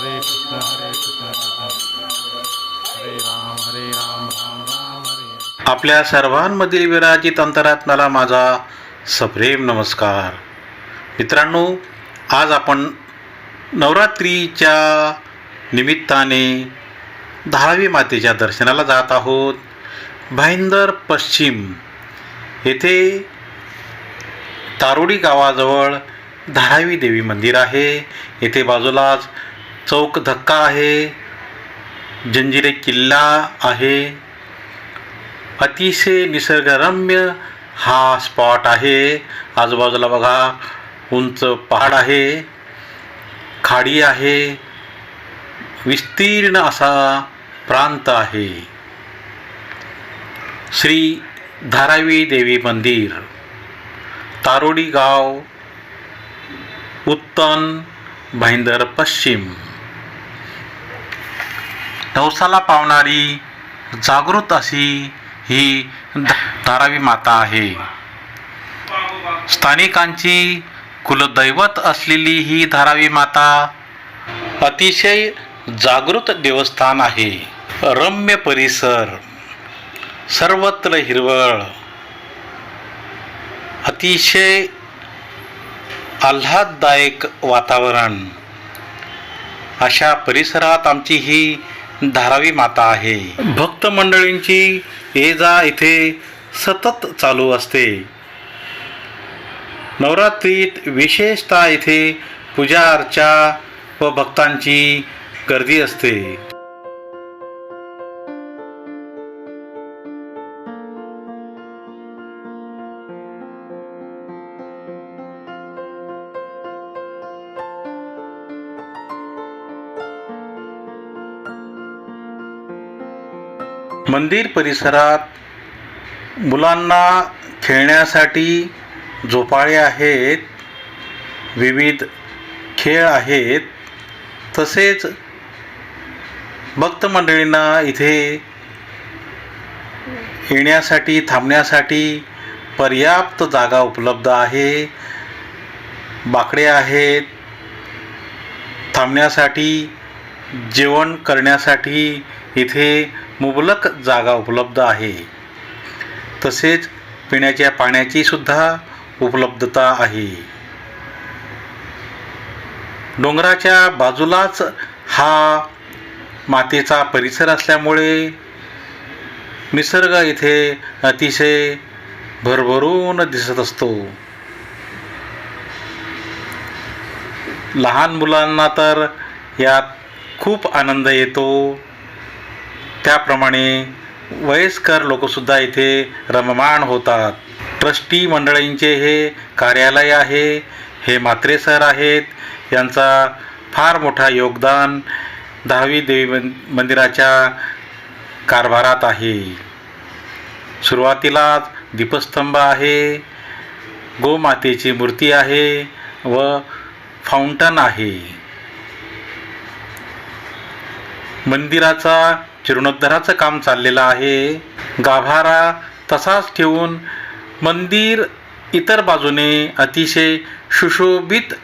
हरे कृष्ण हरे कृष्ण कृष्ण हरे राम हरे राम राम राम हरे आपल्या सर्वांमधील विराजित अंतरात्म्याला माझा सप्रेम नमस्कार. मित्रांनो आज आपण नवरात्रीच्या निमित्ताने दहावी मातेच्या दर्शनाला जात आहोत. भाईंदर पश्चिम येथे तारोडी गावाजवळ धारावी देवी मंदिर आहे. येथे बाजूलाच चौक धक्का आहे जंजिरे किल्ला आहे. अतिशय निसर्गरम्य हा स्पॉट आहे. आजूबाजूला बघा उंच पहाड आहे खाडी आहे विस्तीर्ण असा प्रांत आहे. श्री धारावी देवी मंदिर तारोडी गाव उत्तन भाईंदर पश्चिम. नवसाला पावणारी जागृत अशी ही धारावी माता आहे. स्थानिकांची कुलदैवत असलेली ही धारावी माता अतिशय जागृत देवस्थान आहे. रम्य परिसर सर्वत्र हिरवळ अतिशय आल्हाददायक वातावरण. अशा परिसरात आमची ही धारावी माता आहे. भक्त मंडळींची ये जा इथे सतत चालू असते. नवरात्रीत विशेषतः इथे पूजा अर्चा व भक्तांची गर्दी असते. मंदिर परिसरात मुलांना खेळण्यासाठी झोपाळे आहेत विविध खेळ आहेत. तसेच भक्त मंडळींना इथे येण्यासाठी थांबण्यासाठी पर्याप्त जागा उपलब्ध आहे. बाकडे आहेत. थांबण्यासाठी जेवण करण्यासाठी इथे मुबलक जागा उपलब्ध आहे. तसेच पिण्याच्या पाण्याची सुद्धा उपलब्धता आहे. डोंगराच्या बाजूलाच हा मातेचा परिसर असल्यामुळे निसर्ग इथे अतिशय भरभरून दिसत असतो. लहान मुलांना तर यात खूप आनंद येतो. त्याप्रमाणे वयस्कर लोकसुद्धा इथे रममाण होतात. ट्रस्टी मंडळींचे हे कार्यालय आहे हे मात्रे सर आहेत यांचा फार मोठा योगदान दहावी देवी मंदिराच्या कारभारात आहे. सुरुवातीलाच दीपस्तंभ आहे गोमातेची मूर्ती आहे व फाउंटन आहे. मंदिराचा जीर्णोद्धाराचं काम चाललेलं आहे. गाभारा तसाच ठेवून मंदिर इतर बाजूने अतिशय सुशोभित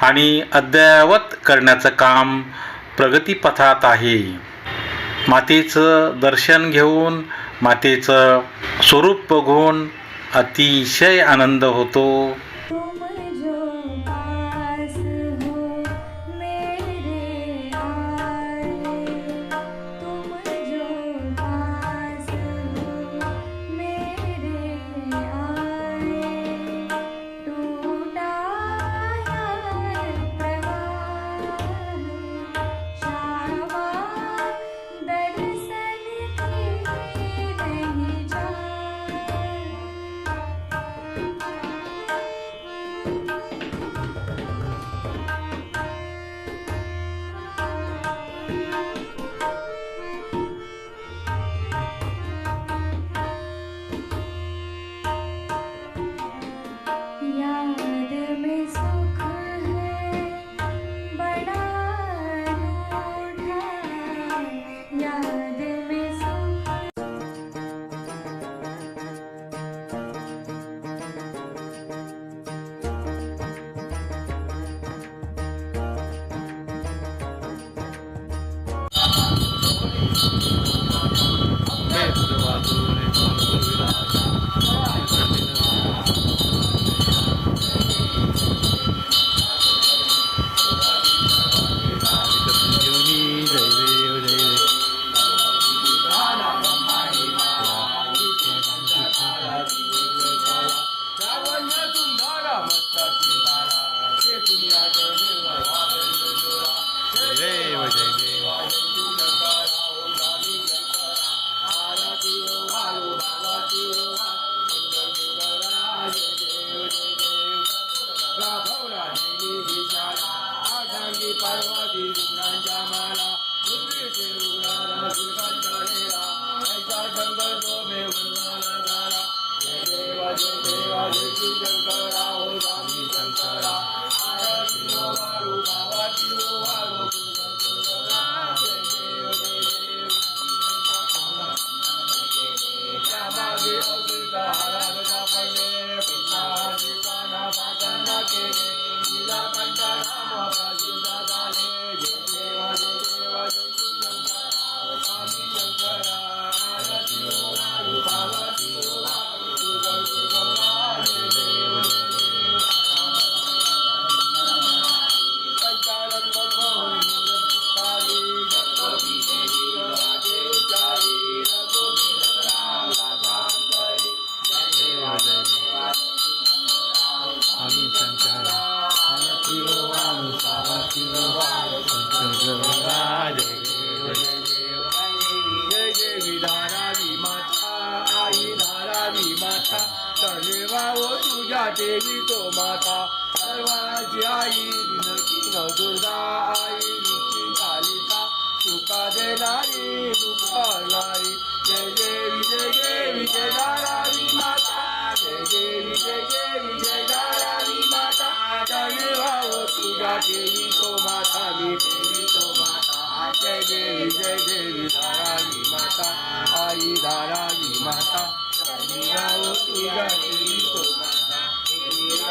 आणि अद्ययावत करण्याचं काम प्रगतीपथात आहे. मातेचं दर्शन घेऊन मातेचं स्वरूप बघून अतिशय आनंद होतो. गुणांची विचारा आठांगी पार्वती गुणांच्या माला दुसरीचे रुग्णाला सुलभा ऐसा शंकर तो मे वनवाला झाला जय देवा जय देवा जय श्री शंकरा हो स्वामी शंकरा आरती वारुका तुझ्या देवी तो माता. सर्वांची आई दिनकी न दुर्गा आई निश्चित कालिका. तुका देणारी दुःख जय देवी जय देवी जय दारावी माता. जय देवी जय देवी जय दारावी माता. जय भाव तुझ्या देवी तो माता. मी देवी तो माता. जय देवी जय देवी धारावी माता. आई धारावी माता. जय भाव तुझ्या देवी तो माता.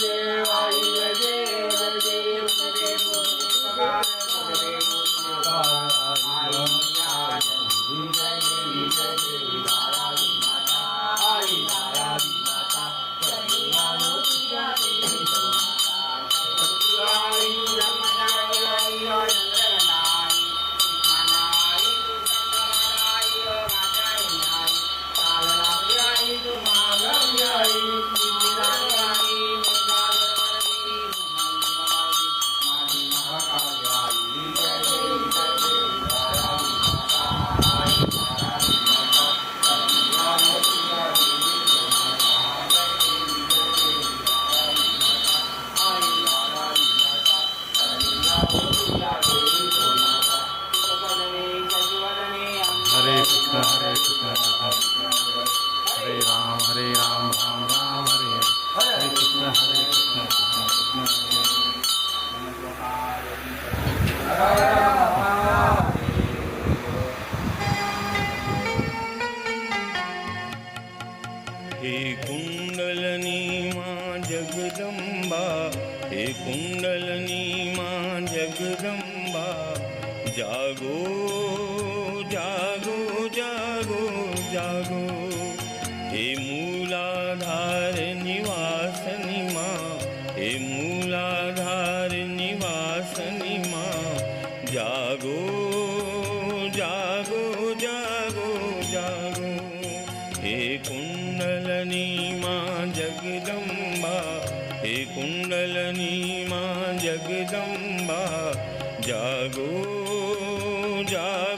देव हरे कृष्ण हरे कृष्ण कृष्ण। हरे राम हरे राम राम राम हरे हरे। कृष्ण हरे कृष्ण कृष्ण कृष्ण हरे हे कुंडलनी मा जगदंबा हे कुंडल जननी मा जगदंबा जागो जागो